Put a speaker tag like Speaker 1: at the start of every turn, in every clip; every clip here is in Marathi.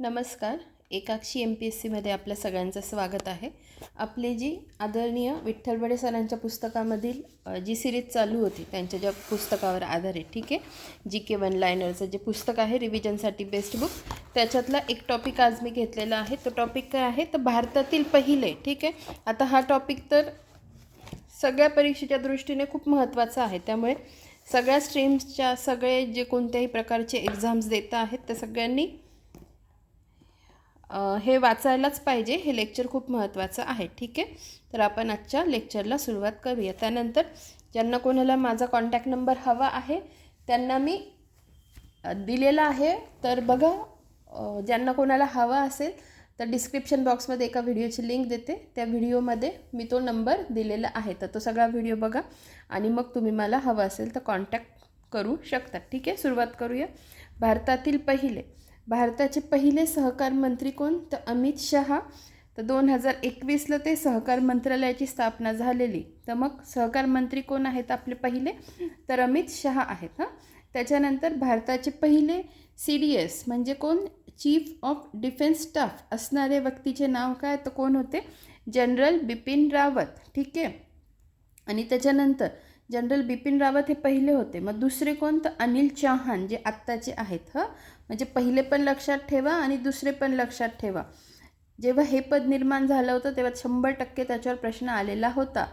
Speaker 1: नमस्कार एकाक्षी एम पी एस सीमध्ये आपल्या सगळ्यांचं स्वागत आहे आपली जी आदरणीय विठ्ठलबडे सरांच्या पुस्तकामधील जी सिरीज चालू होती त्यांच्या ज्या पुस्तकावर आधारित ठीक आहे जी के वन लायनरचं जे पुस्तक आहे रिव्हिजनसाठी बेस्ट बुक त्याच्यातला एक टॉपिक आज मी घेतलेला आहे तो टॉपिक काय आहे तर भारतातील पहिले ठीक आहे आता हा टॉपिक तर सगळ्या परीक्षेच्या दृष्टीने खूप महत्त्वाचा आहे त्यामुळे सगळ्या स्ट्रीम्सच्या सगळे जे कोणत्याही प्रकारचे एक्झाम्स देत आहेत त्या सगळ्यांनी हे वाचायलाच पाहिजे हे लेक्चर खूप महत्त्वाचं आहे ठीक आहे तर आपण आजच्या लेक्चरला सुरुवात करूया त्यानंतर ज्यांना कोणाला माझा कॉन्टॅक्ट नंबर हवा आहे त्यांना मी दिलेला आहे तर बघा ज्यांना कोणाला हवा असेल तर डिस्क्रिप्शन बॉक्समध्ये एका व्हिडिओची लिंक देते त्या व्हिडिओमध्ये मी तो नंबर दिलेला आहे तर तो सगळा व्हिडिओ बघा आणि मग तुम्ही मला हवा असेल तर कॉन्टॅक्ट करू शकता ठीक आहे सुरुवात करूया भारतातील पहिले भारताचे पहिले सहकार मंत्री कोण तर अमित शहा तर दोन हजार एकवीसला ते सहकार मंत्रालयाची स्थापना झालेली तर मग सहकार मंत्री कोण आहेत आपले पहिले तर अमित शहा आहेत हां त्याच्यानंतर भारताचे पहिले सी डी एस म्हणजे कोण चीफ ऑफ डिफेन्स स्टाफ असणारे व्यक्तीचे नाव काय तर कोण होते जनरल बिपिन रावत ठीक आहे आणि त्याच्यानंतर जनरल बिपिन रावत हे पहिले होते मग दुसरे कोण तर अनिल चौहान जे आत्ताचे आहेत हं म्हणजे पहिले पण लक्षात ठेवा आणि दुसरे पण लक्षात ठेवा जेव्हा हे पद निर्माण झालं होतं तेव्हा शंभर टक्के त्याच्यावर प्रश्न आलेला होता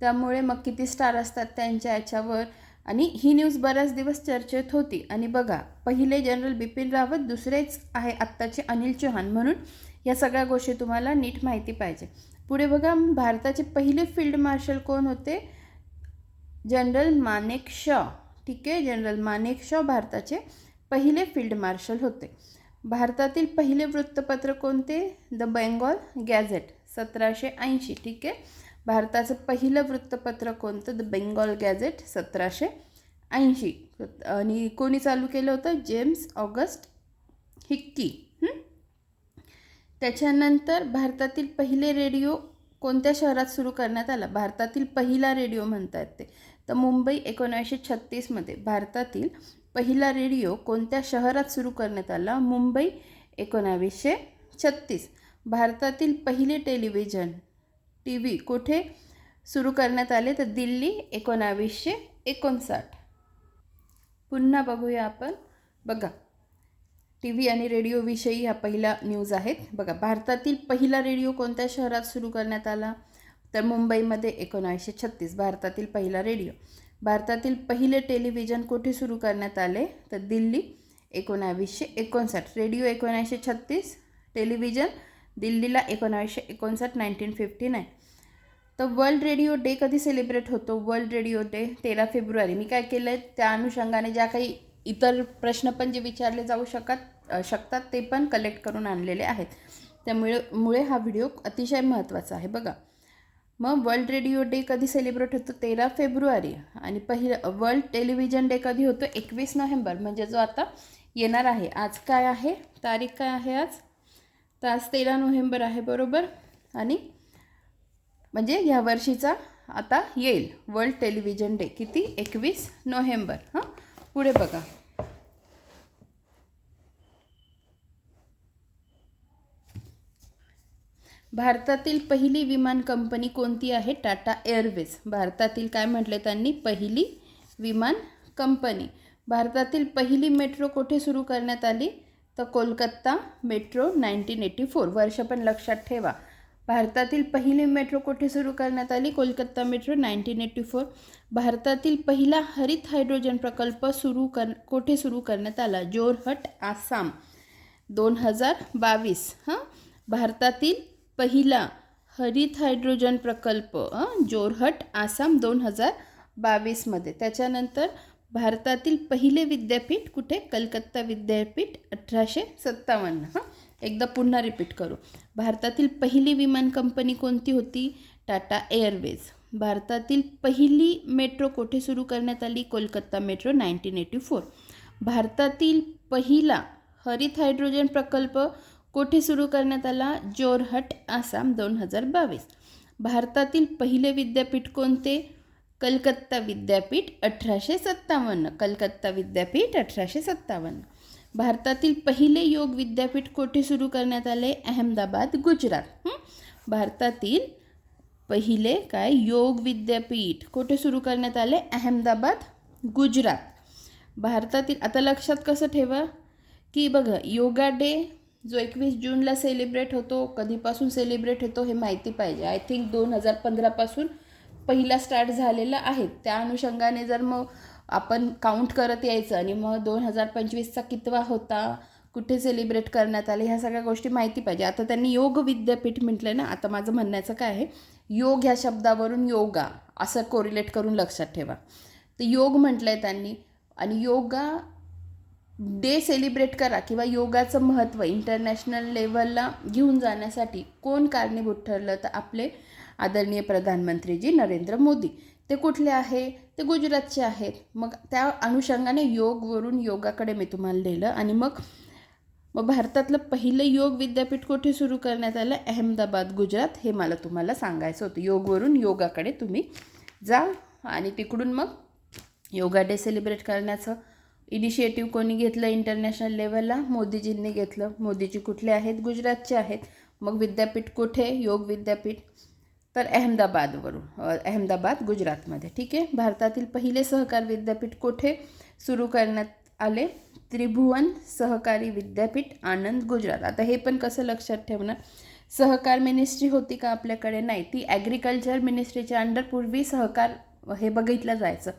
Speaker 1: त्यामुळे मग किती स्टार असतात त्यांच्या याच्यावर आणि ही न्यूज बऱ्याच दिवस चर्चेत होती आणि बघा पहिले जनरल बिपिन रावत दुसरेच आहे आत्ताचे अनिल चौहान म्हणून या सगळ्या गोष्टी तुम्हाला नीट माहिती पाहिजे पुढे बघा भारताचे पहिले फील्ड मार्शल कोण होते जनरल मानेक शॉ ठीक आहे जनरल मानेक शॉ भारताचे पहिले फील्ड मार्शल होते भारतातील पहिले वृत्तपत्र कोणते द बेंगॉल गॅझेट सतराशे ऐंशी ठीक आहे भारताचं पहिलं वृत्तपत्र कोणतं द बेंगॉल गॅझेट सतराशे ऐंशी आणि कोणी चालू केलं होतं जेम्स ऑगस्ट हिक्की त्याच्यानंतर भारतातील पहिले रेडिओ कोणत्या शहरात सुरू करण्यात आला भारतातील पहिला रेडिओ म्हणतात ते तर मुंबई एकोणीसशे छत्तीसमध्ये भारतातील पहिला रेडिओ कोणत्या शहरात सुरू करण्यात आला मुंबई एकोणावीसशे छत्तीस भारतातील पहिले टेलिव्हिजन टी व्ही कुठे सुरू करण्यात आले तर दिल्ली एकोणावीसशे एकोणसाठ पुन्हा बघूया आपण बघा टी व्ही आणि रेडिओविषयी हा पहिला न्यूज आहेत बघा भारतातील पहिला रेडिओ कोणत्या शहरात सुरू करण्यात आला तर मुंबईमध्ये एकोणावीसशे छत्तीस भारतातील पहिला रेडिओ भारतातील पहिले टेलिव्हिजन कुठे सुरू करण्यात आले तर दिल्ली एकोणावीसशे एकोणसाठ रेडिओ एकोणावीसशे छत्तीस टेलिव्हिजन दिल्लीला एकोणावीसशे एकोणसाठ नाईन्टीन फिफ्टी नाईन तर वर्ल्ड रेडिओ डे कधी सेलिब्रेट होतो वर्ल्ड रेडिओ डे तेरा फेब्रुवारी मी काय केलं आहे त्या अनुषंगाने ज्या काही इतर प्रश्न पण जे विचारले जाऊ शकत शकतात ते पण कलेक्ट करून आणलेले आहेत त्यामुळे मुळे हा व्हिडिओ अतिशय महत्त्वाचा आहे बघा मग वर्ल्ड रेडिओ डे कधी सेलिब्रेट होतो तेरा फेब्रुवारी आणि पहिलं वर्ल्ड टेलिव्हिजन डे कधी होतो एकवीस नोव्हेंबर म्हणजे जो आता येणार आहे आज काय आहे तारीख काय आहे आज तर आज तेरा नोव्हेंबर आहे बरोबर आणि म्हणजे ह्या वर्षीचा आता येईल वर्ल्ड टेलिव्हिजन डे किती एकवीस नोव्हेंबर हां पुढे बघा भारतातील पहिली विमान कंपनी कोणती आहे टाटा एअरवेज भारतातील काय म्हटले त्यांनी पहिली विमान कंपनी भारतातील पहिली मेट्रो कुठे सुरू करण्यात आली तर Kolkata metro nineteen eighty four वर्ष पण लक्षात ठेवा भारतातील पहिली मेट्रो कुठे सुरू करण्यात आली Kolkata metro nineteen eighty four भारतातील पहिला हरित हायड्रोजन प्रकल्प सुरू कर कुठे सुरू करण्यात आला जोरहट आसाम दोन हजार बावीस हां भारतातील पहिला हरित हायड्रोजन प्रकल्प जोरहट आसाम दोन हजार बावीसमध्ये त्याच्यानंतर भारतातील पहिले विद्यापीठ कुठे कलकत्ता विद्यापीठ अठराशे सत्तावन्न हां एकदा पुन्हा रिपीट करू भारतातील पहिली विमान कंपनी कोणती होती टाटा एअरवेज भारतातील पहिली मेट्रो कोठे सुरू करण्यात आली Kolkata metro nineteen eighty four भारतातील पहिला हरित हायड्रोजन प्रकल्प कोठे सुरू करण्यात आला जोरहट आसाम दोन हजार बावीस भारतातील पहिले विद्यापीठ कोणते कलकत्ता विद्यापीठ अठराशे सत्तावन्न कलकत्ता विद्यापीठ अठराशे सत्तावन्न भारतातील पहिले योग विद्यापीठ कोठे सुरू करण्यात आले अहमदाबाद गुजरात भारतातील पहिले काय योग विद्यापीठ कोठे सुरू करण्यात आले अहमदाबाद गुजरात भारतातील आता लक्षात कसं ठेवा की बघा योगा डे जो एकवीस जूनला सेलिब्रेट होतो कधीपासून सेलिब्रेट होतो हे माहिती पाहिजे आय थिंक दोन हजार पंधरापासून पहिला स्टार्ट झालेला आहे त्या अनुषंगाने जर मग आपण काउंट करत यायचं आणि मग दोन हजार पंचवीसचा कितवा होता कुठे सेलिब्रेट करण्यात आले ह्या सगळ्या गोष्टी माहिती पाहिजे आता त्यांनी योग विद्यापीठ म्हटलं ना आता माझं म्हणण्याचं काय आहे योग ह्या शब्दावरून योगा असं कोरिलेट करून लक्षात ठेवा तर योग म्हटलं आहे त्यांनी आणि योगा डे सेलिब्रेट करा किंवा योगाचं महत्त्व इंटरनॅशनल लेवलला घेऊन जाण्यासाठी कोण कारणीभूत ठरलं तर आपले आदरणीय प्रधानमंत्रीजी नरेंद्र मोदी ते कुठले आहे ते गुजरातचे आहेत मग त्या अनुषंगाने योगवरून योगाकडे मी तुम्हाला लिहिलं आणि मग मग भारतातलं पहिलं योग विद्यापीठ कुठे सुरू करण्यात आलं अहमदाबाद गुजरात हे मला तुम्हाला सांगायचं होतं योगवरून योगाकडे तुम्ही जा आणि तिकडून मग योगा डे सेलिब्रेट करण्याचं इनिशिएटिव्ह कोणी घेतलं इंटरनॅशनल लेवलला मोदीजींनी घेतलं मोदीजी कुठले आहेत गुजरातचे आहेत मग विद्यापीठ कुठे योग विद्यापीठ तर अहमदाबादवरून अहमदाबाद गुजरातमध्ये ठीक आहे भारतातील पहिले सहकार विद्यापीठ कुठे सुरू करण्यात आले त्रिभुवन सहकारी विद्यापीठ आनंद गुजरात आता हे पण कसं लक्षात ठेवणार सहकार मिनिस्ट्री होती का आपल्याकडे नाही ती ॲग्रिकल्चर मिनिस्ट्रीच्या अंडर पूर्वी सहकार हे बघितलं जायचं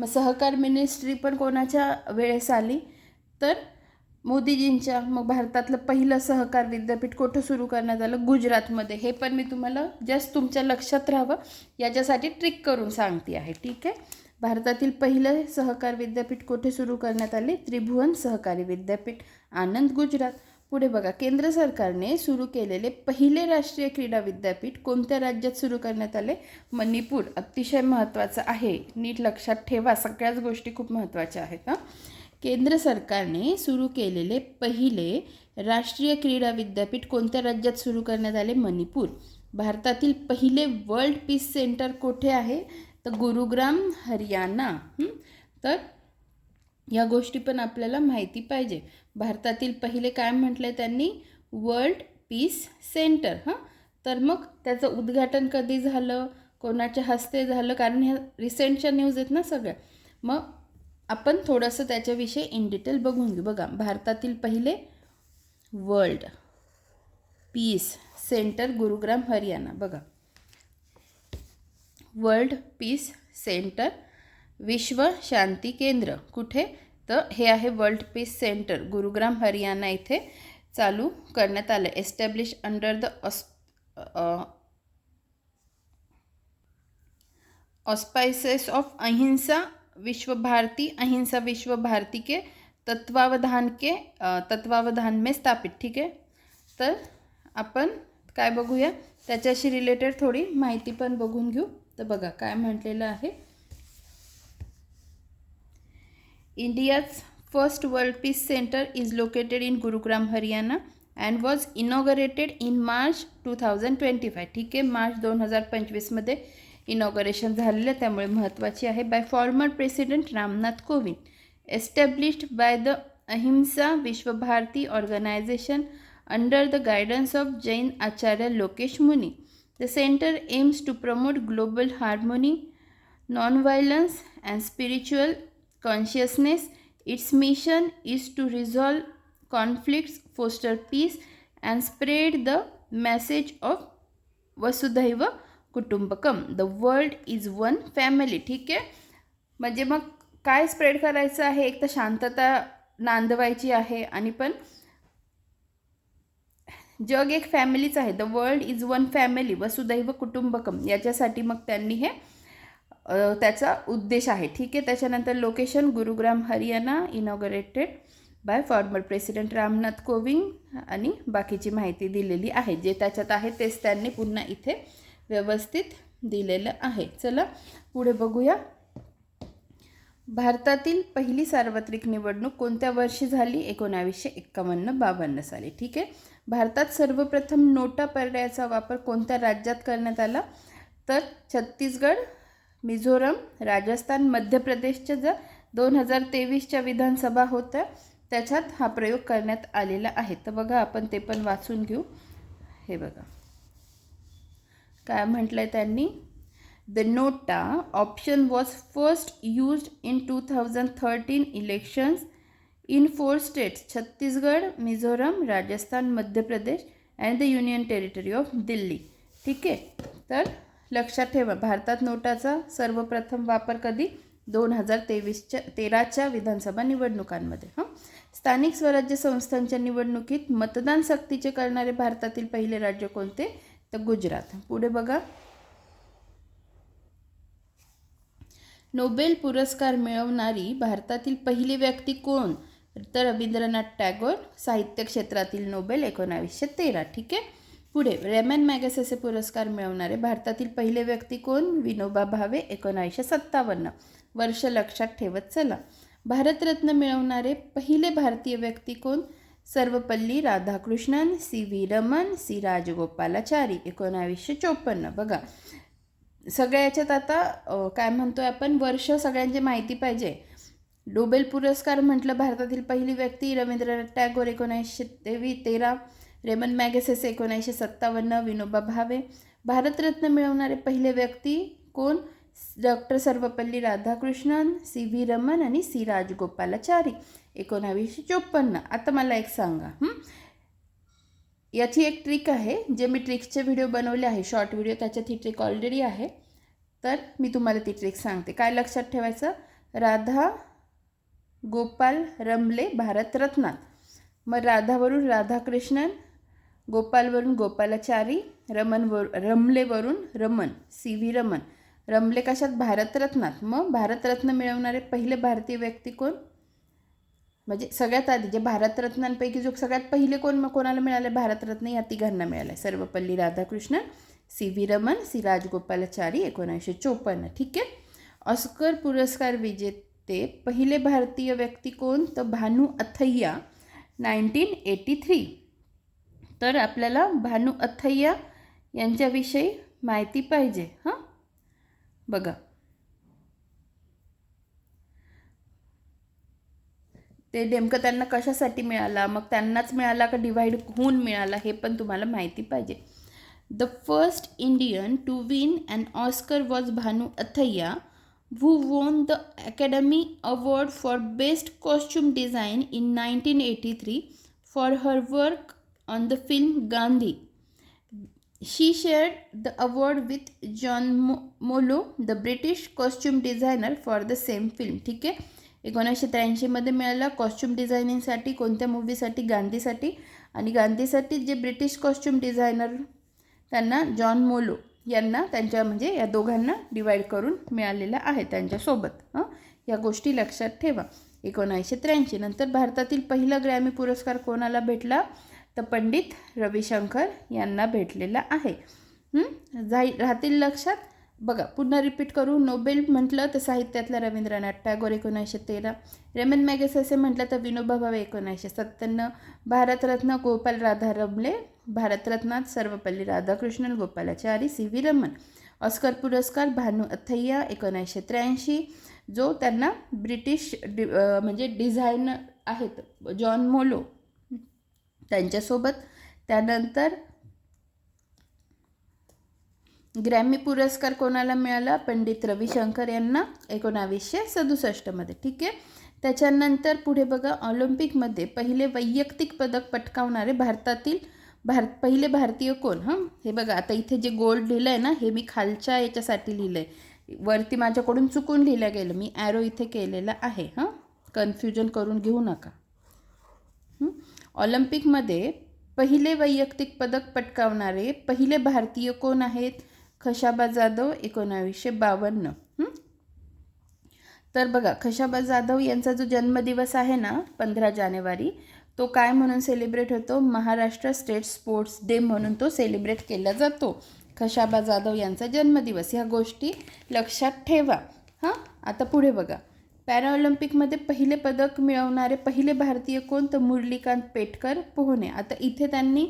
Speaker 1: मग सहकार मिनिस्ट्री पण कोणाच्या वेळेस आली तर मोदीजींच्या मग भारतातलं पहिलं सहकार विद्यापीठ कुठं सुरू करण्यात आलं गुजरातमध्ये हे पण मी तुम्हाला जस्ट तुमच्या लक्षात राहावं याच्यासाठी ट्रिक करून सांगते आहे ठीक आहे भारतातील पहिलं सहकार विद्यापीठ कुठे सुरू करण्यात आले त्रिभुवन सहकारी विद्यापीठ आनंद गुजरात पुढे बघा केंद्र सरकारने सुरू केलेले पहिले राष्ट्रीय क्रीडा विद्यापीठ कोणत्या राज्यात सुरू करण्यात आले मणिपूर अतिशय महत्त्वाचं आहे नीट लक्षात ठेवा सगळ्याच गोष्टी खूप महत्त्वाच्या आहेत हां केंद्र सरकारने सुरू केलेले पहिले राष्ट्रीय क्रीडा विद्यापीठ कोणत्या राज्यात सुरू करण्यात आले मणिपूर भारतातील पहिले वर्ल्ड पीस सेंटर कोठे आहे तर गुरुग्राम हरियाणा तर या गोष्टी पण आपल्याला माहिती पाहिजे भारतातील पहिले काय म्हटलं त्यांनी वर्ल्ड पीस सेंटर हां तर मग त्याचं उद्घाटन कधी झालं कोणाच्या हस्ते झालं कारण ह्या रिसेंटच्या न्यूज आहेत ना सगळ्या मग आपण थोडंसं त्याच्याविषयी इन डिटेल बघून घेऊ बघा भारतातील पहिले world peace centre Gurugram Haryana बघा वर्ल्ड पीस सेंटर विश्व शांती केंद्र कुठे तर हे आहे world peace centre Gurugram Haryana इथे चालू करण्यात आलं एस्टॅब्लिश अंडर द ऑस ऑस्पाइसेस ऑफ अहिंसा विश्वभारती अहिंसा विश्वभारती के तत्वावधान के तत्वावधान में स्थापित ठीक आहे तर आपण काय बघूया त्याच्याशी रिलेटेड थोडी माहिती पण बघून घेऊ तर बघा काय म्हटलेलं आहे India's first World Peace Center is located in Gurugram, Haryana and was inaugurated in March two thousand twenty five ठीक आहे मार्च दोन हजार पंचवीसमध्ये इनॉगरेशन झालेलं त्यामुळे महत्त्वाची आहे by former president Ramnath Kovind established by the Ahimsa Vishwabharati organisation under the guidance of Jain Acharya Lokesh Muni the centre aims to promote global harmony non violence and spiritual consciousness. Its mission is to resolve conflicts, foster peace, and spread the message of Vasudhaiva Kutumbakam the world is one family ठीक आहे म्हणजे मग काय स्प्रेड करायचं आहे एक तर शांतता नांदवायची आहे आणि पण जग एक फॅमिलीच आहे the world is one family वसुदैव कुटुंबकम याच्यासाठी मग त्यांनी हे त्याचा उद्देश आहे ठीक आहे त्याच्यानंतर location Gurugram Haryana inaugurated by former president Ramnath Kovind आणि बाकीची माहिती दिलेली आहे जे त्याच्यात आहे तेच त्यांनी पुन्हा इथे व्यवस्थित दिलेलं आहे चला पुढे बघूया भारतातील पहिली सार्वत्रिक निवडणूक कोणत्या वर्षी झाली एकोणावीसशे एक्कावन्न बावन्न साली ठीक आहे भारतात सर्वप्रथम नोटा पर्यायाचा वापर कोणत्या राज्यात करण्यात आला तर छत्तीसगड मिझोरम राजस्थान मध्य प्रदेशच्या जर दोन हजार तेवीसच्या विधानसभा होत्या त्याच्यात हा प्रयोग करण्यात आलेला आहे तर बघा आपण ते पण वाचून घेऊ हे बघा काय म्हटलं आहे त्यांनी the NOTA option was first used in two thousand thirteen elections in four states Chhattisgarh Mizoram Rajasthan Madhya Pradesh and the union territory of Delhi ठीक आहे तर लक्षात ठेवा भारतात नोटाचा सर्वप्रथम वापर कधी दोन हजार तेवीसच्या तेराच्या विधानसभा निवडणुकांमध्ये हां स्थानिक स्वराज्य संस्थांच्या निवडणुकीत मतदान सक्तीचे करणारे भारतातील पहिले राज्य कोणते तर गुजरात पुढे बघा नोबेल पुरस्कार मिळवणारी भारतातील पहिली व्यक्ती कोण तर रवींद्रनाथ टॅगोर साहित्य क्षेत्रातील नोबेल एकोणावीसशे तेरा ठीक आहे पुढे रेमन मॅगसेसे पुरस्कार मिळवणारे भारतातील पहिले व्यक्ती कोण विनोबा भावे एकोणासशे सत्तावन्न वर्ष लक्षात ठेवत चला भारतरत्न मिळवणारे पहिले भारतीय व्यक्ती कोण Sarvepalli Radhakrishnan C V Raman C Rajagopalachari एकोणावीसशे चोपन्न बघा सगळ्याच्यात आता काय म्हणतोय आपण वर्ष सगळ्यांची माहिती पाहिजे डोबेल पुरस्कार म्हटलं भारतातील पहिली व्यक्ती रवींद्रनाथ टॅगोर एकोणीसशे तेवीस तेरा रेमन मॅगसेस एकोणीसशे सत्तावन्न विनोबा भावे भारतरत्न मिळवणारे पहिले व्यक्ती कोण doctor Sarvepalli Radhakrishnan C V Raman आणि सी राजगोपालाचारी एकोणावीसशे चोपन्न आता मला एक सांगा याची एक ट्रिक आहे जे मी ट्रिक्सचे व्हिडिओ बनवले आहे शॉर्ट व्हिडिओ त्याच्यात ही ट्रिक ऑलरेडी आहे तर मी तुम्हाला ती ट्रिक सांगते काय लक्षात ठेवायचं राधा गोपाल रमले भारतरत्नात मग राधावरून राधाकृष्णन गोपालवरून गोपालाचारी रमणवर रमलेवरून रमन सी व्ही रमन रमले कशात भारतरत्नात मग भारतरत्न मिळवणारे पहिले भारतीय व्यक्ती कोण म्हणजे सगळ्यात आधी जे भारतरत्नांपैकी जो सगळ्यात पहिले कोण कोणाला मिळाले भारतरत्न या तिघांना मिळालं आहे Sarvepalli Radhakrishna C V Raman C Rajagopalachari एकोणीसशे चोपन्न ठीक आहे ऑस्कर पुरस्कार विजेते पहिले भारतीय व्यक्ती कोण तर Bhanu Athaiya nineteen eighty three तर आपल्याला भानू अथय्या यांच्याविषयी माहिती पाहिजे हां बघा ते नेमकं त्यांना कशासाठी मिळाला मग त्यांनाच मिळाला का डिव्हाइड होऊन मिळाला हे पण तुम्हाला माहिती पाहिजे the first Indian to win an Oscar was Bhanu Athaiya the won award for best costume design in nineteen eighty three for her work on the film Gandhi. She shared the award with John Mollo the British costume designer for the same film ठीक आहे एकोणीसशे त्र्याऐंशीमध्ये मिळाला कॉस्ट्युम डिझायनिंगसाठी कोणत्या मूवीसाठी गांधीसाठी आणि गांधीसाठी जे ब्रिटिश कॉस्ट्युम डिझायनर त्यांना जॉन मोलो यांना त्यांच्या म्हणजे या दोघांना डिवाईड करून मिळालेला आहे त्यांच्यासोबत हं या गोष्टी लक्षात ठेवा एकोणीसशे त्र्याऐंशी नंतर भारतातील पहिला ग्रॅमी पुरस्कार कोणाला भेटला तर पंडित रविशंकर यांना भेटलेला आहे जाई राहतील लक्षात बघा पुन्हा रिपीट करू नोबेल म्हटलं तर साहित्यातला रवींद्रनाथ टागोर एकोणीसशे तेरा रेमन मॅगेस असे म्हटलं तर विनोबा भावे एकोणीसशे सत्त्याण्णव भारतरत्न गोपाल राधा रमले भारतरत्नात Sarvepalli Radhakrishnan Gopalachari C V Raman Oscar पुरस्कार भानू अथय्या एकोणीसशे त्र्याऐंशी जो त्यांना ब्रिटिश डि म्हणजे डिझायनर आहेत जॉन मोलो त्यांच्यासोबत त्यानंतर ग्रॅमी पुरस्कार कोणाला मिळाला पंडित रविशंकर यांना एकोणावीसशे सदुसष्टमध्ये ठीक आहे त्याच्यानंतर पुढे बघा ऑलिम्पिकमध्ये पहिले वैयक्तिक पदक पटकावणारे भारतातील भारत पहिले भारतीय कोण हं हे बघा आता इथे जे गोल्ड लिहिलं आहे ना हे मी खालच्या याच्यासाठी लिहिलं आहे वरती माझ्याकडून चुकून लिहिलं गेलं मी ॲरो इथे केलेला आहे हं कन्फ्युजन करून घेऊ नका ऑलिम्पिकमध्ये पहिले वैयक्तिक पदक पटकावणारे पहिले भारतीय कोण आहेत खशाबा जाधव एकोणावीसशे बावन्न तर बघा खशाबा जाधव यांचा जो जन्मदिवस आहे ना पंधरा जानेवारी तो काय म्हणून सेलिब्रेट होतो महाराष्ट्र स्टेट स्पोर्ट्स डे म्हणून तो सेलिब्रेट केला जातो खशाबा जाधव यांचा जन्मदिवस ह्या गोष्टी लक्षात ठेवा हां आता पुढे बघा पॅराऑलिम्पिकमध्ये पहिले पदक मिळवणारे पहिले भारतीय कोण तर मुरलीकांत पेटकर पोहणे आता इथे त्यांनी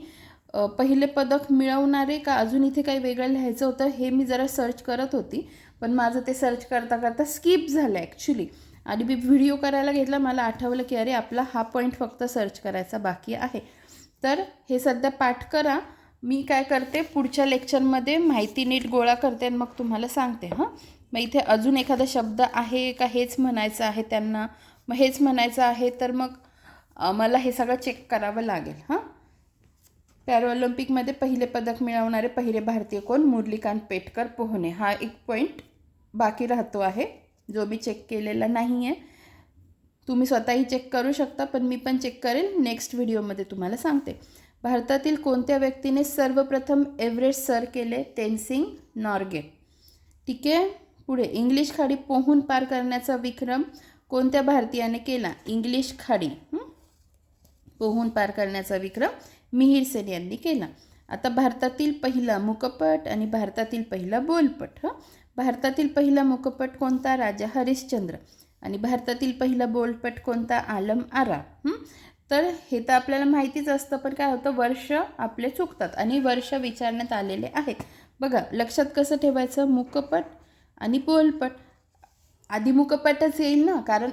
Speaker 1: पहिले पदक मिळवणारे का अजून इथे काही वेगळं लिहायचं होतं हे मी जरा सर्च करत होती पण माझं ते सर्च करता करता स्किप झालं ॲक्च्युली आणि मी व्हिडिओ करायला घेतला मला आठवलं की अरे आपला हा पॉईंट फक्त सर्च करायचा बाकी आहे तर हे सध्या पाठ करा मी काय करते पुढच्या लेक्चरमध्ये माहिती नीट गोळा करते आणि मग तुम्हाला सांगते हां मग इथे अजून एखादा शब्द आहे का हेच म्हणायचं आहे त्यांना मग हेच म्हणायचं आहे तर मग मला हे सगळं चेक करावं लागेल हां पॅराऑलिम्पिकमध्ये पहिले पदक मिळवणारे पहिले भारतीय कोण मुरलीकांत पेटकर पोहणे हा एक पॉईंट बाकी राहतो आहे जो मी चेक केलेला नाही आहे तुम्ही स्वतःही चेक करू शकता पण मी पण चेक करेल नेक्स्ट व्हिडिओमध्ये तुम्हाला सांगते भारतातील कोणत्या व्यक्तीने सर्वप्रथम एव्हरेस्ट सर केले तेनसिंग नॉर्गे ठीक आहे पुढे इंग्लिश खाडी पोहून पार करण्याचा विक्रम कोणत्या भारतीयाने केला इंग्लिश खाडी पोहून पार करण्याचा विक्रम मिहीर सेन यांनी केला आता भारतातील पहिला मुकपट आणि भारतातील पहिला बोलपट हं भारतातील पहिला मुकपट कोणता राजा हरिश्चंद्र आणि भारतातील पहिला बोलपट कोणता आलम आरा तर हे तर आपल्याला माहितीच असतं पण काय होतं वर्ष आपले चुकतात आणि वर्ष विचारण्यात आलेले आहेत बघा लक्षात कसं ठेवायचं मुकपट आणि बोलपट आधी मुकपटच येईल ना कारण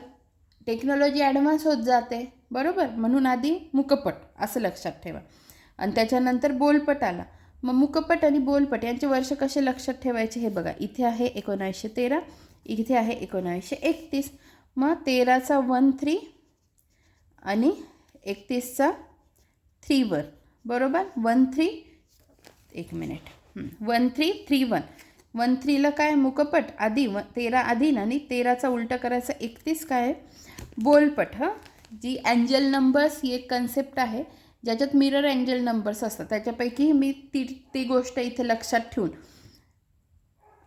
Speaker 1: टेक्नॉलॉजी ॲडव्हान्स होत जाते बरोबर म्हणून आधी मुकपट असं लक्षात ठेवा आणि त्याच्यानंतर बोलपट आला मग मुकपट आणि बोलपट यांचे वर्ष कसे लक्षात ठेवायचे हे बघा इथे आहे एकोणावीसशे तेरा इथे आहे एकोणावीसशे एकतीस मग तेराचा वन थ्री आणि एकतीसचा थ्री वन बरोबर वन थ्री एक minute one three three one one थ्रीला काय मुकपट आधी व तेरा ना आणि तेराचा उलटा करायचा एकतीस काय बोलपट हं जी अँजल नंबर्स ही एक कन्सेप्ट आहे ज्याच्यात मिरर अँजल नंबर्स असतात त्याच्यापैकी मी ती ती गोष्ट इथे लक्षात ठेवून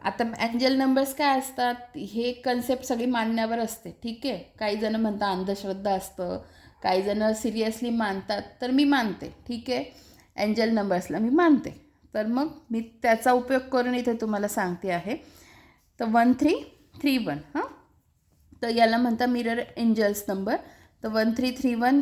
Speaker 1: आता अँजल नंबर्स काय असतात हे कन्सेप्ट सगळी मानण्यावर असते ठीक आहे काही जणं म्हणतात अंधश्रद्धा असतं काही जणं सिरियसली मानतात तर मी मानते ठीक आहे अँजल नंबर्सला मी मानते तर मग मी त्याचा उपयोग करून इथे तुम्हाला सांगते आहे तर वन थ्री थ्री वन हां तर याला म्हणता मिरर एंजल्स नंबर तर one three three one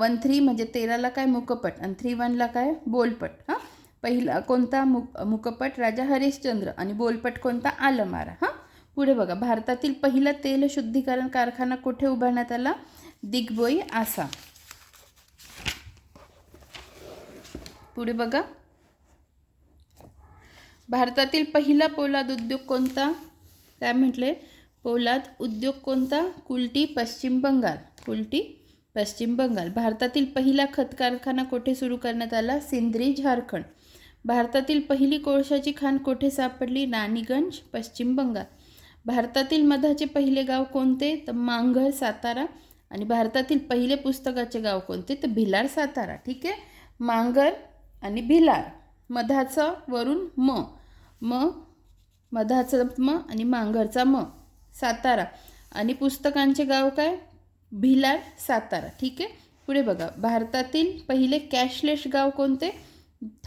Speaker 1: one three म्हणजे तेराला काय मुकपट आणि थ्री वनला काय बोलपट हां पहिला कोणता मु मुकपट राजा हरिश्चंद्र आणि बोलपट कोणता आलमारा हां पुढे बघा भारतातील पहिला तेल शुद्धीकरण कारखाना कुठे उभारण्यात आला दिग्बोई आसाम पुढे बघा भारतातील पहिला पोलाद उद्योग कोणता काय म्हटले पोलाद उद्योग कोणता कुलटी पश्चिम बंगाल कुलटी पश्चिम बंगाल भारतातील पहिला खत कारखाना कोठे सुरू करण्यात आला सिंद्री झारखंड भारतातील पहिली कोळशाची खाण कोठे सापडली नानीगंज पश्चिम बंगाल भारतातील मधाचे पहिले गाव कोणते तर मांघर सातारा आणि भारतातील पहिले पुस्तकाचे गाव कोणते तर भिलार सातारा ठीक आहे मांगर आणि भिलार मधाचं वरून म म मधाचं म आणि मांगरचा म सातारा आणि पुस्तकांचे गाव काय भिलार सातारा ठीक आहे पुढे बघा भारतातील पहिले कॅशलेस गाव कोणते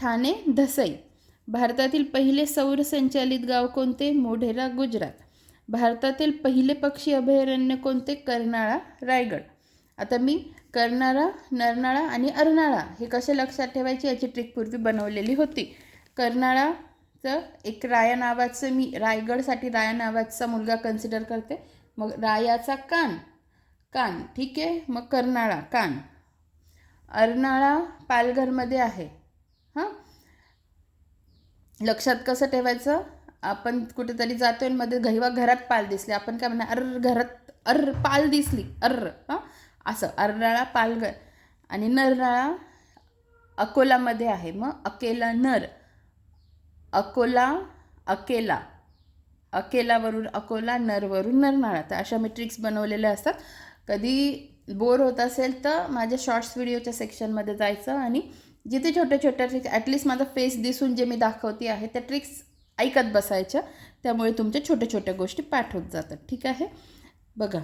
Speaker 1: ठाणे धसई भारतातील पहिले सौर संचालित गाव कोणते मोढेरा गुजरात भारतातील पहिले पक्षी अभयारण्य कोणते कर्नाळा रायगड आता मी करणारा नरनाळा आणि अर्नाळा हे कसे लक्षात ठेवायचे याची ट्रिक पूर्वी बनवलेली होती कर्नाळाचं एक राया नावाचं मी रायगडसाठी राया नावाचा मुलगा कन्सिडर करते मग रायाचा कान कान ठीक आहे मग कर्नाळा कान अर्नाळा पालघरमध्ये आहे हां लक्षात कसं ठेवायचं आपण कुठेतरी जातोय मध्ये घैवा घरात पाल दिसली आपण काय म्हणणार अर्र घरात अर्र पाल दिसली अर्र हां असं अरनाळा पालघर आणि नरनाळा अकोलामध्ये आहे मग अकेला नर अकोला अकेला अकेलावरून अकोला नरवरून नरनाळा तर अशा मी ट्रिक्स बनवलेल्या असतात कधी बोर होत असेल तर माझ्या शॉर्ट्स व्हिडिओच्या सेक्शनमध्ये जायचं आणि जिथे छोट्या छोट्या ट्रिक्स ॲटलिस्ट माझा फेस दिसून जे मी दाखवते आहे त्या ट्रिक्स ऐकत बसायच्या त्यामुळे तुमच्या छोट्या छोट्या गोष्टी पाठवत जातात ठीक आहे बघा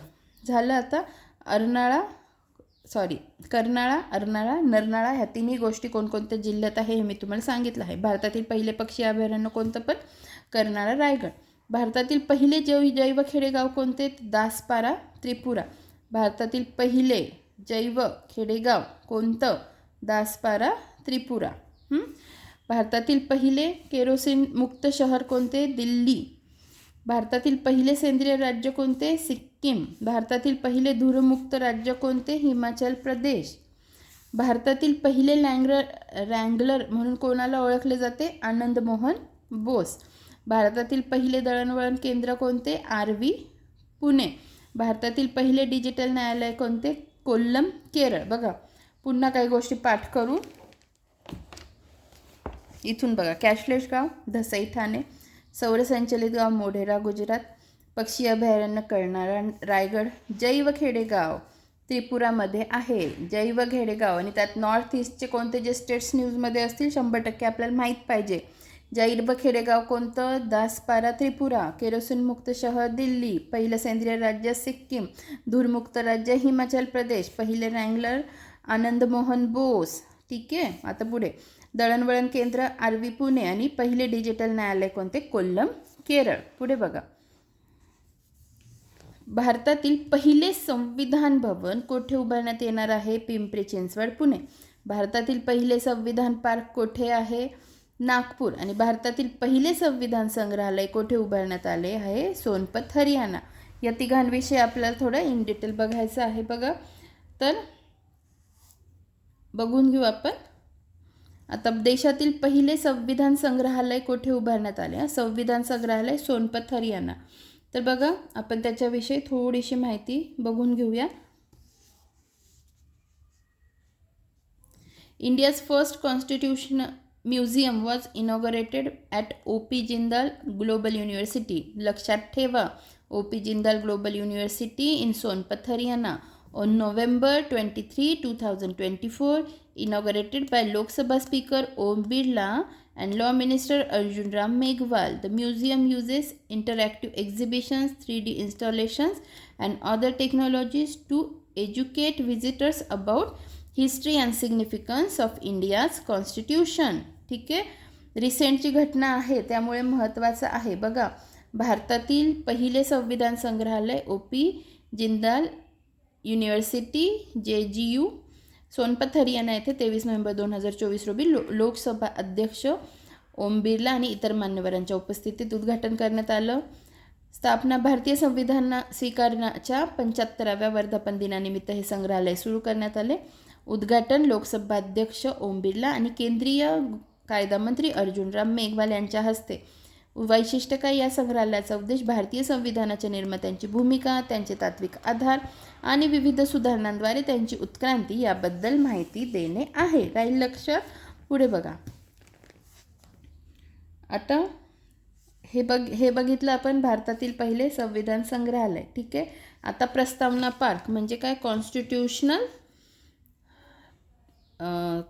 Speaker 1: झालं आता अर्नाळा सॉरी कर्नाळा अर्नाळा नरनाळा ह्या तिन्ही गोष्टी कोणकोणत्या जिल्ह्यात आहे हे मी तुम्हाला सांगितलं आहे भारतातील पहिले पक्षी अभयारण्य कोणतं पण कर्नाळा रायगड भारतातील पहिले जैव जैव खेडेगाव कोणते दासपारा त्रिपुरा भारतातील पहिले जैव खेडेगाव कोणतं दासपारा त्रिपुरा भारतातील पहिले केरोसिन मुक्त शहर कोणते दिल्ली भारतातील पहिले सेंद्रिय राज्य कोणते सिक्कीम भारतातील पहिले धूरमुक्त राज्य कोणते हिमाचल प्रदेश भारतातील पहिले लँग्र रँगलर म्हणून कोणाला ओळखले जाते आनंद मोहन बोस भारतातील पहिले दळणवळण केंद्र कोणते आर व्ही पुणे भारतातील पहिले डिजिटल न्यायालय कोणते कोल्लम केरळ बघा पुन्हा काही गोष्टी पाठ करू इथून बघा कॅशलेश गाव धसई ठाणे सौरसंचलित गाव मोढेरा गुजरात पक्षी अभयारण्य करणारा रायगड जैव खेडेगाव त्रिपुरामध्ये आहे जैव खेडेगाव आणि त्यात नॉर्थ ईस्टचे कोणते जे स्टेट्स न्यूजमध्ये असतील शंभर टक्के आपल्याला माहीत पाहिजे जैव खेडेगाव कोणतं दासपारा त्रिपुरा केरोसिनमुक्त शहर दिल्ली पहिलं सेंद्रिय राज्य सिक्कीम धूरमुक्त राज्य हिमाचल प्रदेश पहिले रँगलर आनंदमोहन बोस ठीक आहे आता पुढे दळणवळण केंद्र व्ही पुणे आणि पहिले डिजिटल न्यायालय कोणते कोल्लम केरळ पुढे बघा भारतातील पहिले संविधान भवन कोठे उभारण्यात येणार आहे पिंपरी चिंचवड पुणे भारतातील पहिले संविधान पार्क कोठे आहे नागपूर आणि भारतातील पहिले संविधान संग्रहालय कोठे उभारण्यात आले आहे सोनपत हरियाणा या तिघांविषयी आपल्याला थोडं इन डिटेल बघायचं आहे बघा तर बघून घेऊ आपण आता देशातील पहिले संविधान संग्रहालय कुठे उभारण्यात आले संविधान संग्रहालय सोनपथ हरियाणा तर बघा आपण त्याच्याविषयी थोडीशी माहिती बघून घेऊया India's first constitution museum was inaugurated at O P Jindal global university लक्षात ठेवा O P Jindal global university in Sonipat Haryana on November twenty three two thousand twenty four inaugurated by Lok Sabha Speaker Om Birla and Law Minister Arjun Ram Meghwal. The museum uses interactive exhibitions, 3D installations, and other technologies to educate visitors about history and significance of India's constitution. ठीक आहे रिसेंटची घटना आहे त्यामुळे महत्त्वाचं आहे बघा भारतातील पहिले संविधान संग्रहालय ओ पी जिंदाल युनिव्हर्सिटी जे जी यू सोनपत हरियाणा येथे तेवीस नोव्हेंबर दोन हजार चोवीस रोजी लो लोकसभा अध्यक्ष ओम बिर्ला आणि इतर मान्यवरांच्या उपस्थितीत उद्घाटन करण्यात आलं स्थापना भारतीय संविधान स्वीकारण्याच्या पंच्याहत्तराव्या वर्धापन दिनानिमित्त हे संग्रहालय सुरू करण्यात आले उद्घाटन लोकसभा अध्यक्ष ओम बिर्ला आणि केंद्रीय कायदा मंत्री राम मेघवाल यांच्या हस्ते वैशिष्ट्य काय या संग्रहालयाचा उद्देश भारतीय संविधानाच्या निर्मात्यांची भूमिका त्यांचे तात्विक आधार आणि विविध सुधारणांद्वारे त्यांची उत्क्रांती याबद्दल माहिती देणे आहे राहील लक्षात पुढे बघा आता हे बघ हे बघितलं आपण भारतातील पहिले संविधान संग्रहालय ठीक आहे आता प्रस्तावना पार्क म्हणजे काय कॉन्स्टिट्युशनल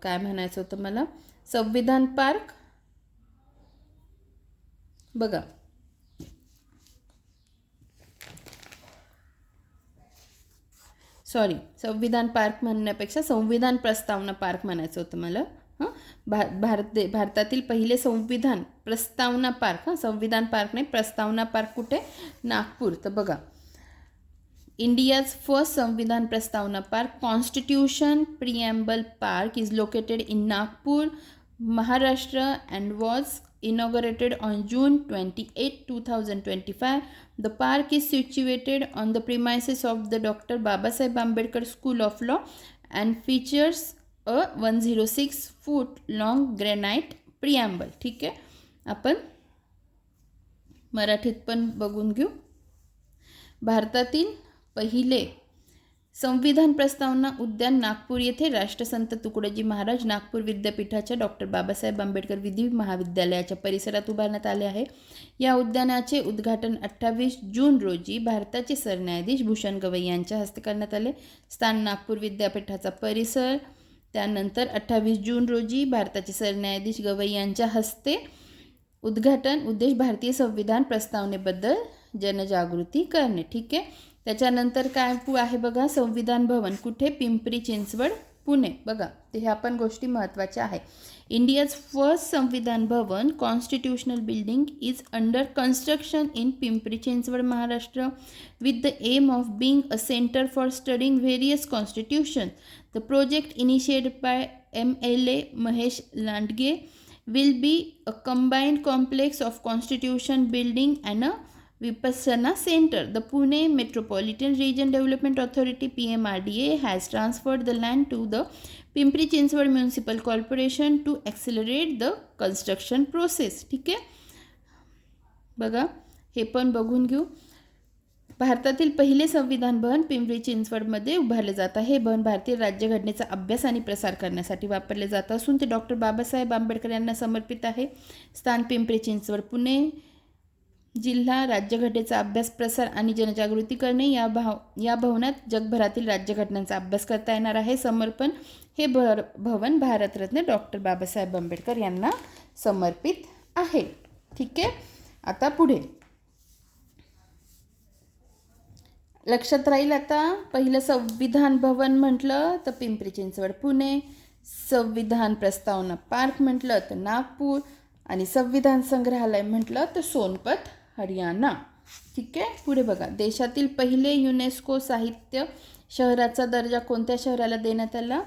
Speaker 1: काय म्हणायचं होतं मला संविधान पार्क बघा सॉरी संविधान पार्क म्हणण्यापेक्षा संविधान प्रस्तावना पार्क म्हणायचं होतं मला हां भा भारत भारतातील पहिले संविधान प्रस्तावना पार्क हां संविधान पार्क नाही प्रस्तावना पार्क कुठे नागपूर तर बघा India's first Samvidhan Prastavana park constitution preamble park is located in Nagpur Maharashtra and was inaugurated on June 28, 2025. The park is situated on the premises of the Dr. Babasaheb Ambedkar School of Law and features a 106 foot long granite preamble. ठीक आहे आपण मराठीत पण बघून घेऊ भारतातील पहिले संविधान प्रस्तावना उद्यान नागपूर येथे राष्ट्रसंत तुकडोजी महाराज नागपूर विद्यापीठाच्या डॉक्टर बाबासाहेब आंबेडकर विधी महाविद्यालयाच्या परिसरात उभारण्यात आले आहे या उद्यानाचे उद्घाटन अठ्ठावीस जून रोजी भारताचे सरन्यायाधीश भूषण गवई यांच्या हस्ते करण्यात आले स्थान नागपूर विद्यापीठाचा परिसर त्यानंतर अठ्ठावीस जून रोजी भारताचे सरन्यायाधीश गवई यांच्या हस्ते उद्घाटन उद्देश भारतीय संविधान प्रस्तावनेबद्दल जनजागृती करणे ठीक आहे त्याच्यानंतर काय आहे बघा संविधान भवन कुठे पिंपरी चिंचवड पुणे बघा ते ह्या पण गोष्टी महत्त्वाच्या आहे India's first Samvidhan Bhavan constitutional building is under construction in Pimpri Chinchwad Maharashtra with the aim of being a centre for studying various constitution the project initiated by M L A Mahesh Landge will be a combined complex of constitution building and a Vipassana Center. The Pune Metropolitan Region Development Authority PMRDA has transferred the land to the Pimpri Chinchwad municipal corporation to accelerate the construction process ठीक आहे बघा हे पण बघून घेऊ भारतातील पहिले संविधान भवन पिंपरी चिंचवडमध्ये उभारले जात आहे हे भवन भारतीय राज्यघटनेचा अभ्यास आणि प्रसार करण्यासाठी वापरले जात असून ते डॉक्टर बाबासाहेब आंबेडकर यांना समर्पित आहे स्थान पिंपरी चिंचवड पुणे जिल्हा राज्यघटनेचा अभ्यास प्रसार आणि जनजागृती करणे या भाव या भवनात जगभरातील राज्यघटनांचा अभ्यास करता येणार आहे समर्पण हे भर भवन भारतरत्न डॉक्टर बाबासाहेब आंबेडकर यांना समर्पित आहे ठीक आहे आता पुढे लक्षात राहील आता पहिलं संविधान भवन म्हटलं तर पिंपरी चिंचवड पुणे संविधान प्रस्तावना पार्क म्हटलं तर नागपूर आणि संविधान संग्रहालय म्हटलं तर सोनपत हरियाणा ठीक आहे पुढे बघा देशातील पहिले युनेस्को साहित्य शहराचा दर्जा कोणत्या शहराला देण्यात आला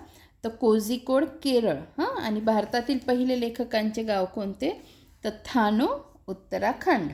Speaker 1: तर कोझिकोड केरळ हां आणि भारतातील पहिले लेखकांचे गाव कोणते तर थानो उत्तराखंड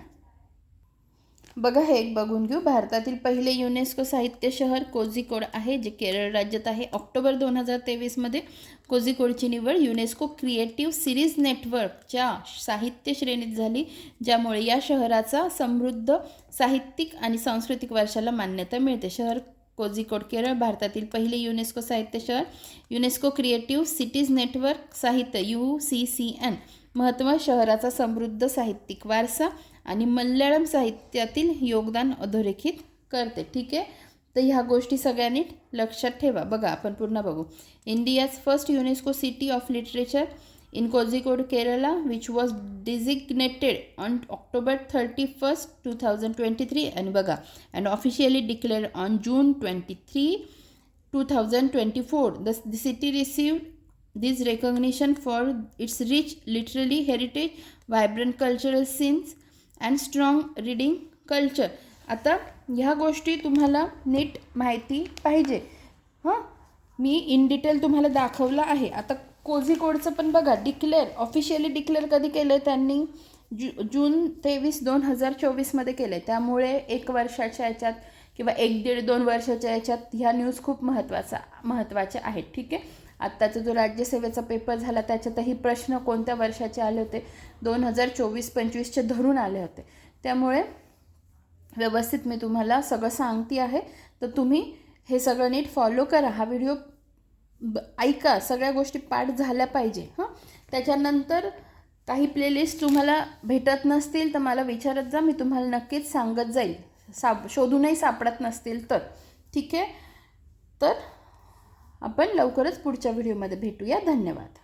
Speaker 1: बघा हे एक बघून घेऊ भारतातील पहिले युनेस्को साहित्य शहर कोझिकोड आहे जे केरळ राज्यात आहे ऑक्टोबर दोन हजार तेवीसमध्ये कोझिकोडची निवड युनेस्को क्रिएटिव्ह सिरीज नेटवर्कच्या साहित्य श्रेणीत झाली ज्यामुळे या शहराचा समृद्ध साहित्यिक आणि सांस्कृतिक वारशाला मान्यता मिळते शहर कोझिकोड केरळ भारतातील पहिले युनेस्को साहित्य शहर युनेस्को क्रिएटिव्ह सिटीज नेटवर्क साहित्य यू सी सी एन महत्त्व शहराचा समृद्ध साहित्यिक वारसा आणि मल्याळम साहित्यातील योगदान अधोरेखित करते ठीक आहे तर ह्या गोष्टी सगळ्यांनी लक्षात ठेवा बघा आपण पूर्ण बघू India's first UNESCO city of literature in Kozhikode Kerala which was designated on October thirty first two thousand twenty three आणि बघा and officially declare on June twenty three two thousand twenty four the city receive this recognition for its rich literally heritage vibrant cultural scenes and strong reading culture आता ह्या गोष्टी तुम्हाला नीट माहिती पाहिजे हां मी इन डिटेल तुम्हाला दाखवलं आहे आता कोझी कोडचं पण बघा डिक्लेअर ऑफिशियली डिक्लेअर कधी केलं आहे त्यांनी जू जून तेवीस दोन हजार चोवीसमध्ये केलं आहे त्यामुळे एक वर्षाच्या याच्यात किंवा एक दीड दोन वर्षाच्या याच्यात ह्या न्यूज खूप महत्त्वाचा महत्त्वाच्या आहेत ठीक आहे आत्ताचा जो राज्यसेवेचा पेपर झाला त्याच्यातही प्रश्न कोणत्या वर्षाचे आले होते दोन हजार चोवीस पंचवीसचे धरून आले होते त्यामुळे व्यवस्थित मी तुम्हाला सगळं सांगते आहे तर तुम्ही हे सगळं नीट फॉलो करा हा व्हिडिओ ऐका सगळ्या गोष्टी पाठ झाल्या पाहिजे हां त्याच्यानंतर काही प्लेलिस्ट तुम्हाला भेटत नसतील तर मला विचारत जा मी तुम्हाला नक्कीच सांगत जाईल साप शोधूनही सापडत नसतील तर ठीक आहे तर आपण लवकरच पुढच्या व्हिडिओमध्ये भेटूया धन्यवाद